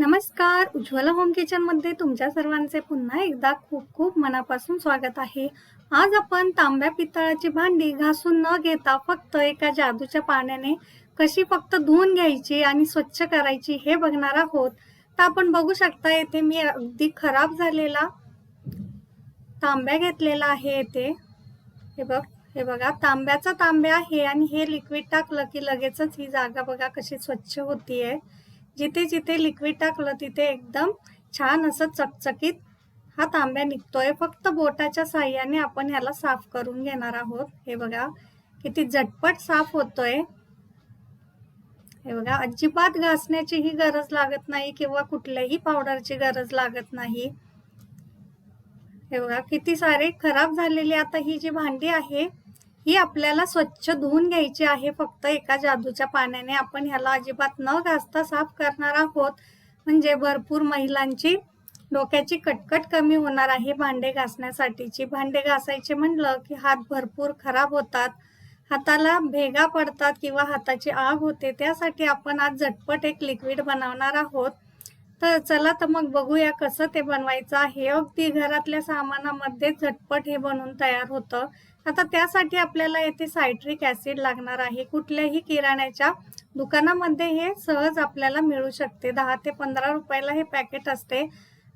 नमस्कार. उज्ज्वला होम किचनमध्ये तुमच्या सर्वांचे पुन्हा एकदा खूप खूप मनापासून स्वागत आहे. आज आपण तांब्या पितळाची भांडी घासून न घेता फक्त एका जादूच्या पाण्याने कशी फक्त धुवून घ्यायची आणि स्वच्छ करायची हे बघणार आहोत. तर आपण बघू शकता येथे मी अगदी खराब झालेला तांब्या घेतलेला आहे येथे. हे बघ हे बघा तांब्याचा तांब्या आहे आणि हे लिक्विड टाकलं की लगेचच ही जागा बघा कशी स्वच्छ होतीये. जिथे जिथे लिक्विड टाकलं तिथे एकदम छान असं चकचकीत हा तांब्या निघतोय. फक्त बोटाच्या साह्याने आपण ह्याला साफ करून घेणार आहोत. हे बघा किती झटपट साफ होतोय. हे बघा अजिबात घासण्याचीही गरज लागत नाही किंवा कुठल्याही पावडरची गरज लागत नाही. हे बघा किती सारे खराब झालेली आता ही जी भांडी आहे ही आपल्याला स्वच्छ धुवून घ्यायची आहे. फक्त एका जादूच्या पाण्याने आपण ह्याला अजिबात न घासता साफ करणार आहोत. म्हणजे भरपूर महिलांची डोक्याची कटकट कमी होणार आहे भांडे घासण्यासाठीची. भांडे घासायचे म्हणलं की हात भरपूर खराब होतात. हाताला भेगा पडतात किंवा हाताची आग होते त्यासाठी आपण आज झटपट एक लिक्विड बनवणार आहोत. तर चला तर मग बघूया कसं ते बनवायचं आहे. अगदी घरातल्या सामानामध्ये झटपट हे बनवून तयार होतं. आता त्यासाठी आपल्याला येथे सायट्रिक ऍसिड लागणार आहे. कुठल्याही किराण्याच्या दुकानामध्ये हे सहज आपल्याला मिळू शकते. दहा ते पंधरा रुपयाला हे पॅकेट असते.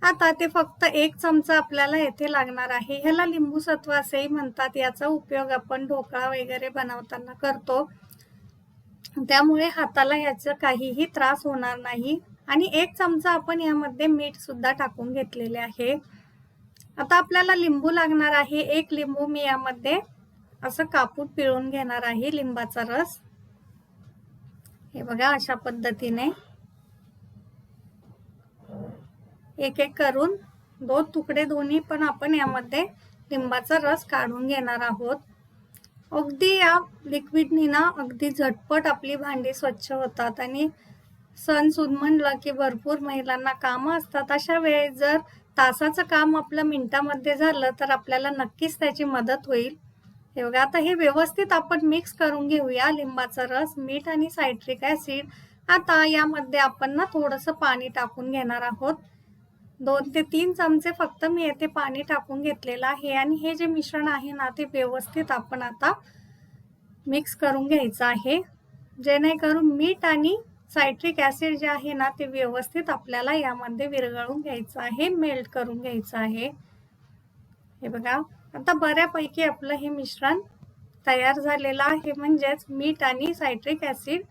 आता ते फक्त एक चमचा आपल्याला येथे लागणार आहे. ह्याला लिंबू सत्व असेही म्हणतात. याचा उपयोग आपण ढोकळा वगैरे बनवताना करतो. त्यामुळे हाताला याचा काहीही त्रास होणार नाही. आणि एक चमचा आपण यामध्ये मीठ सुद्धा टाकून घेतलेले आहे. आता आपल्याला लिंबू लागणार आहे. एक लिंबू मी यामध्ये असं कापून पिळून घेणार आहे लिंबाचा रस. हे बघा अशा पद्धतीने. एक एक करून दोन तुकडे दोन्ही पण आपण यामध्ये लिंबाचा रस काढून घेणार आहोत. अगदी या लिक्विडनी ना अगदी झटपट आपली भांडी स्वच्छ होतात आणि सण सुद म्हणलं की भरपूर महिलांना कामं असतात. अशा वेळेस जर तासाचं काम आपलं मिनिटामध्ये झालं तर आपल्याला नक्कीच त्याची मदत होईल. हे बघा आता हे व्यवस्थित आपण मिक्स करून घेऊया. लिंबाचा रस मीठ आणि सायट्रिक ऍसिड आता यामध्ये आपण ना थोडंसं पाणी टाकून घेणार आहोत. दोन ते तीन चमचे फक्त मी येथे पाणी टाकून घेतलेलं आहे आणि हे जे मिश्रण आहे ना ते व्यवस्थित आपण आता मिक्स करून घ्यायचं आहे. जेणेकरून मीठ आणि सायट्रिक ऍसिड जे आहे ना ते व्यवस्थित आपल्याला यामध्ये विरघळून घ्यायचं आहे मेल्ट करून घ्यायचं आहे. हे बघा आता बऱ्यापैकी आपलं हे मिश्रण तयार झालेलं आहे. म्हणजेच मीठ आणि सायट्रिक ऍसिड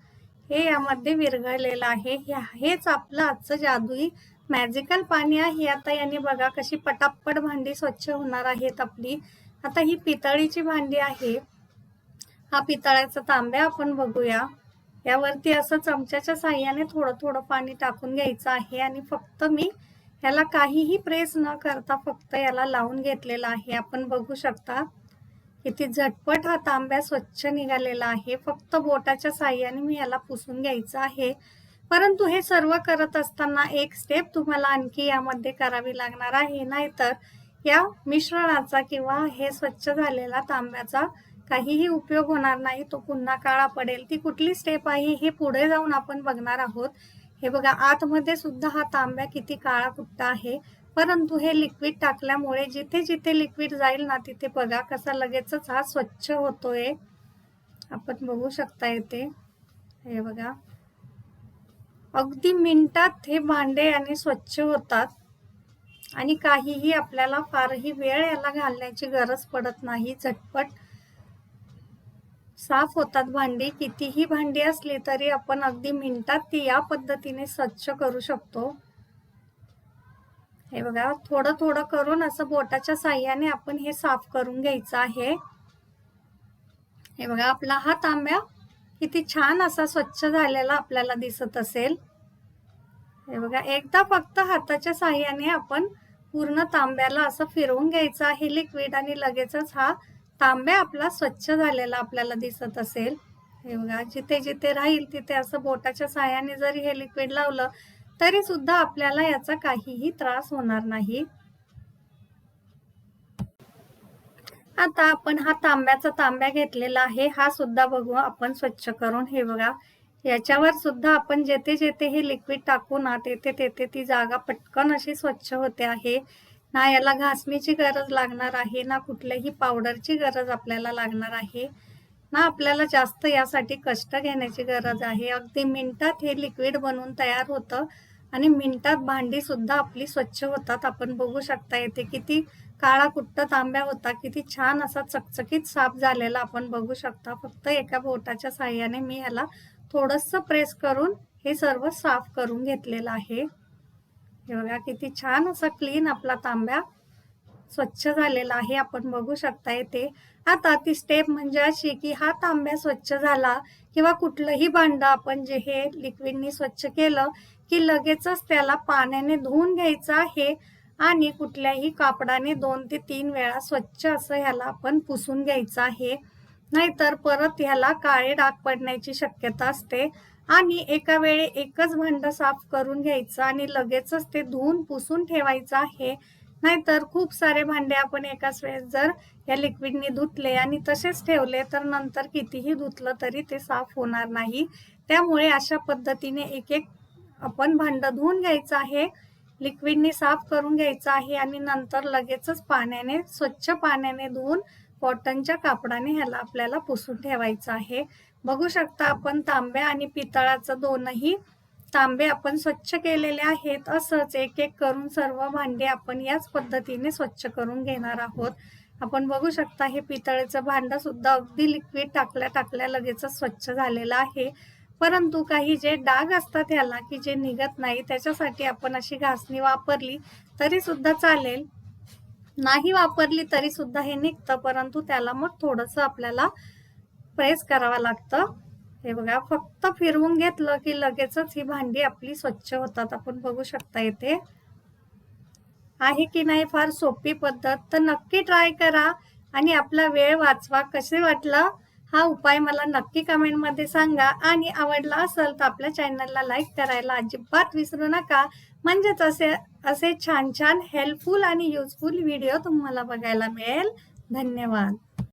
हे यामध्ये विरघळलेलं आहे. हेच आपलं आजचं जादुई मॅजिकल पाणी आहे. आता याने बघा कशी पटापट भांडी स्वच्छ होणार आहेत आपली. आता ही पितळीची भांडी आहे. हा पितळ्याचा तांब्या आपण बघूया. यावरती असं चमच्याच्या साह्याने थोडं थोडं पाणी टाकून घ्यायचं आहे आणि फक्त मी याला काहीही प्रेस न करता फक्त याला लावून घेतलेला आहे. आपण बघू शकता किती झटपट हा तांब्या स्वच्छ निघालेला आहे. फक्त बोटाच्या साह्याने मी याला पुसून घ्यायचं आहे. परंतु हे सर्व करत असताना एक स्टेप तुम्हाला आणखी यामध्ये करावी लागणार आहे. नाहीतर या मिश्रणाचा किंवा हे स्वच्छ झालेला तांब्याचा काहीही उपयोग होणार नाही तो पुन्हा काळा पडेल. ती कुठली स्टेप आहे हे पुढे जाऊन आपण बघणार आहोत. हे बघा आतमध्ये सुद्धा हा तांब्या किती काळा कुट्टा आहे. परंतु हे लिक्विड टाकल्यामुळे जिथे जिथे लिक्विड जाईल ना तिथे बघा कसा लगेचच हा स्वच्छ होतोय. आपण बघू शकता येते हे बघा. अगदी मिनिटात हे भांडे आणि स्वच्छ होतात. आणि काहीही आपल्याला फारही वेळ याला घालण्याची गरज पडत नाही झटपट. साफ होतात भांडी. कितीही भांडी असली तरी आपण अगदी मिनिटात ती या पद्धतीने स्वच्छ करू शकतो. हे बघा थोडं थोडं करून असं बोटाच्या साह्याने आपण हे साफ करून घ्यायचं आहे. हे बघा आपला हा तांब्या किती छान असा स्वच्छ झालेला आपल्याला दिसत असेल. हे बघा एकदा फक्त हाताच्या साह्याने आपण पूर्ण तांब्याला असं फिरवून घ्यायचं आहे. लिक्विड आणि लगेचच हा तांब्या आपला स्वच्छ झालेला आपल्याला दिसत असेल. हे बघा जिथे जिथे राहील तिथे असं बोटाच्या साह्याने जरी हे लिक्विड लावलं तरी सुद्धा आपल्याला याचा काहीही त्रास होणार नाही. आता आपण हा तांब्याचा तांब्या घेतलेला आहे. हा सुद्धा बघू आपण स्वच्छ करून. हे बघा याच्यावर सुद्धा आपण जेथे जेथे हे लिक्विड टाकू ना तेथे तेथे ती जागा पटकन अशी स्वच्छ होते आहे. ना याला घासणीची गरज लागणार आहे ना कुठल्याही पावडरची गरज आपल्याला लागणार आहे. ना आपल्याला जास्त यासाठी कष्ट घेण्याची गरज आहे. अगदी मिनिटात हे लिक्विड बनवून तयार होतं आणि मिनिटात भांडी सुद्धा आपली स्वच्छ होतात. आपण बघू शकता येते किती काळा कुट्ट तांब्या होता किती छान असा चकचकीत साफ झालेला आपण बघू शकता. फक्त एका बोटाच्या साह्याने मी ह्याला थोडंसं प्रेस करून हे सर्व साफ करून घेतलेलं आहे. हे बघा किती छान असा क्लीन आपला तांब्या स्वच्छ झालेला आहे आपण बघू शकता येते आता ती स्टेप म्हणजे अशी की हा तांब्या स्वच्छ झाला किंवा कुठलंही भांडं आपण जे हे लिक्विडनी स्वच्छ केलं की लगेचच त्याला पाण्याने धुवून घ्यायचं आहे आणि कुठल्याही कापडाने दोन ते तीन वेळा स्वच्छ असं ह्याला आपण पुसून घ्यायचं आहे. नाहीतर परत ह्याला काळे डाग पडण्याची शक्यता असते. आणि एका वेळी एकच भांड साफ करून घ्यायचं आणि लगेचच ते धुवून पुसून ठेवायचं आहे. नाहीतर खूप सारे भांडे आपण एकाच वेळेस जर या लिक्विडने धुतले आणि तसेच ठेवले तर नंतर कितीही धुतलं तरी ते साफ होणार नाही. त्यामुळे अशा पद्धतीने एक एक आपण भांड धुवून घ्यायचं आहे. लिक्विडने साफ करून घ्यायचं आहे आणि नंतर लगेचच पाण्याने स्वच्छ पाण्याने धुवून कॉटनच्या कापडाने ह्याला आपल्याला पुसून ठेवायचं आहे. बघू शकता आपण तांब्या आणि पितळाचं दोनही तांबे आपण स्वच्छ केलेले आहेत. असंच एक एक करून सर्व भांडे आपण याच पद्धतीने स्वच्छ करून घेणार आहोत. आपण बघू शकता हे पितळेचं भांडं सुद्धा अगदी लिक्विड टाकल्या टाकल्या लगेचच स्वच्छ झालेलं आहे. परंतु काही जे डाग असतात ह्याला की जे निघत नाही त्याच्यासाठी आपण अशी घासणी वापरली तरी सुद्धा चालेल. नाही वापरली तरी सुद्धा हे निघतं परंतु त्याला मग थोडंसं आपल्याला प्रेस करावं लागतं. हे बघा फक्त फिरवून घेतलं की लगेचच ही भांडी आपली स्वच्छ होतात. आपण बघू शकता येते आहे की नाही फार सोपी पद्धत तर नक्की ट्राय करा आणि आपला वेळ वाचवा. कसे वाटलं? हा उपाय मला नक्की कमेंटमध्ये सांगा. आणि आवडला असेल तर आपल्या चॅनलला लाईक करायला अजिबात विसरू नका. म्हणजेच असे असे छान छान हेल्पफुल आणि युजफुल व्हिडिओ तुम्हाला बघायला मिळेल. धन्यवाद.